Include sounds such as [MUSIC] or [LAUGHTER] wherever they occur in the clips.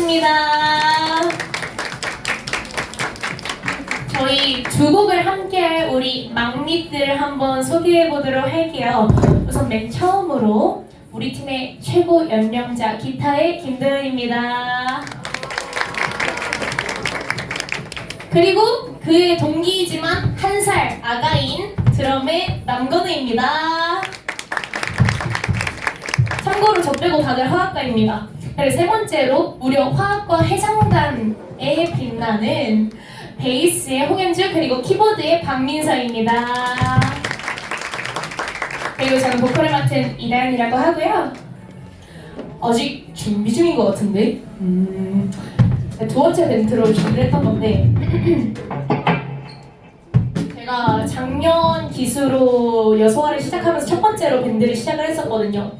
반갑습니다. 저희 두 곡을 함께할 우리 막밑들 한번 소개해 보도록 할게요. 우선 맨 처음으로 우리 팀의 최고 연령자 기타의 김도현입니다. 그리고 그의 동기이지만 한 살 아가인 드럼의 남건우입니다. 참고로 저 빼고 다들 화학과입니다. 그리고 세 번째로 무려 화학과 해상단에 빛나는 베이스의 홍현주 그리고 키보드의 박민서입니다. 그리고 저는 보컬을 맡은 이다연이라고 하고요. 아직 준비 중인 것 같은데. 음, 두 번째 멘트로 준비를 했던 건데 [CLEARS THROAT] 제가 작년 기수로 여소화를 시작하면서 첫 번째로 밴드를 시작을 했었거든요.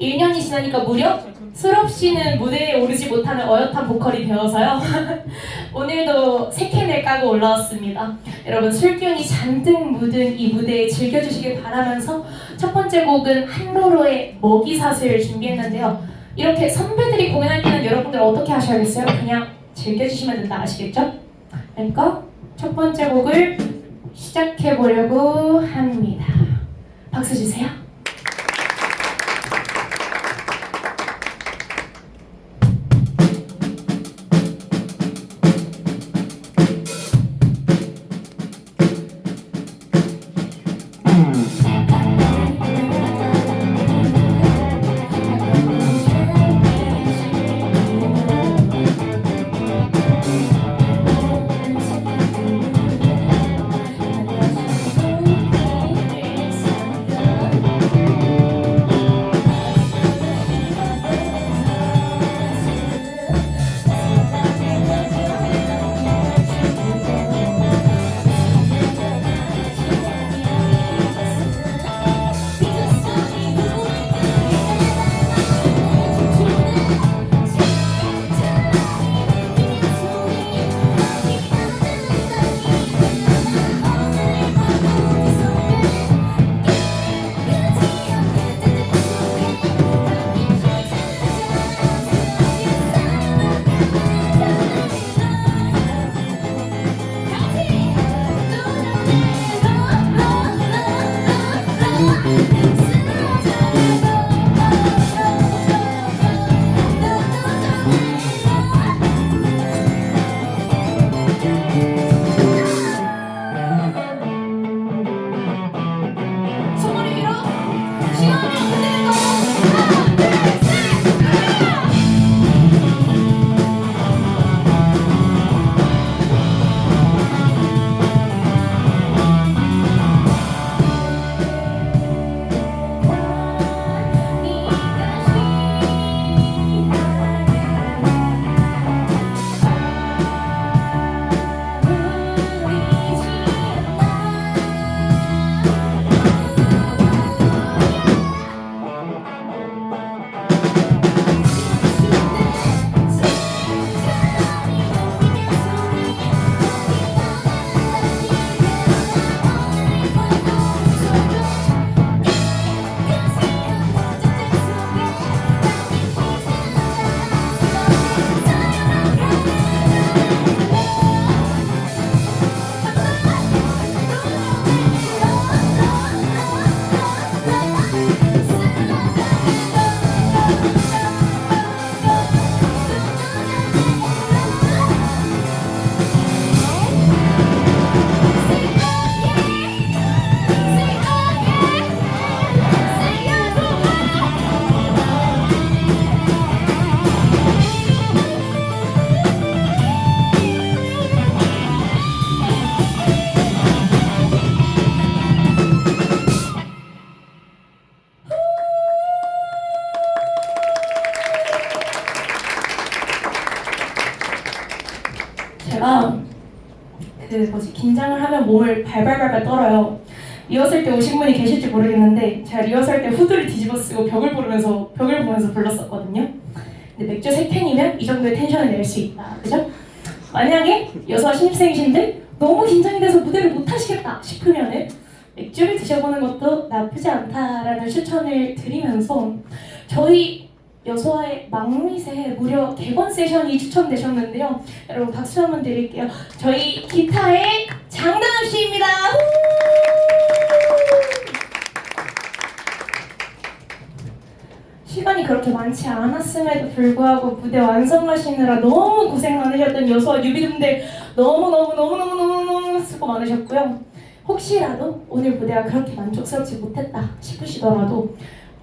1년이 지나니까 무려 술없이는 무대에 오르지 못하는 어엿한 보컬이 되어서요. [LAUGHS] 오늘도 새 캔을 까고 올라왔습니다. 여러분 술기운이 잔뜩 묻은 이 무대에 즐겨주시길 바라면서 첫 번째 곡은 한로로의 먹이사슬 준비했는데요. 이렇게 선배들이 공연할 때는 여러분들 어떻게 하셔야겠어요? 그냥 즐겨주시면 된다 아시겠죠? 그러니까 첫 번째 곡을 시작해 보려고 합니다. 박수 주세요. 제가 그 뭐지 긴장을 하면 몸을 발발발발 떨어요. 리허설 때 오신 분이 계실지 모르겠는데 제가 리허설 때 후드를 뒤집어 쓰고 벽을 부르면서 벽을 보면서 불렀었거든요. 근데 맥주 세 캔이면 이 정도의 텐션을 낼 수 있다, 그죠? 만약에 여서 신입생이신데 너무 긴장이 돼서 무대를 못 하시겠다 싶으면은 맥주를 드셔보는 것도 나쁘지 않다라는 추천을 드리면서 저희 여소와의 막미새 무려 개건 세션이 추천되셨는데요. 여러분 박수 한번 드릴게요. 저희 기타의 장다은 씨입니다. 후! 시간이 그렇게 많지 않았음에도 불구하고 무대 완성하시느라 너무 고생 많으셨던 여소와 유비분들 너무너무너무너무너무 수고 많으셨고요. 혹시라도 오늘 무대가 그렇게 만족스럽지 못했다 싶으시더라도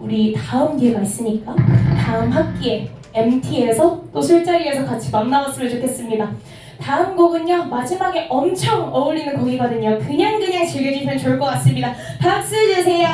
우리 다음 기회가 있으니까 다음 학기에 MT에서 또 술자리에서 같이 만나봤으면 좋겠습니다. 다음 곡은요 마지막에 엄청 어울리는 곡이거든요. 그냥 그냥 즐겨주시면 좋을 것 같습니다. 박수 주세요.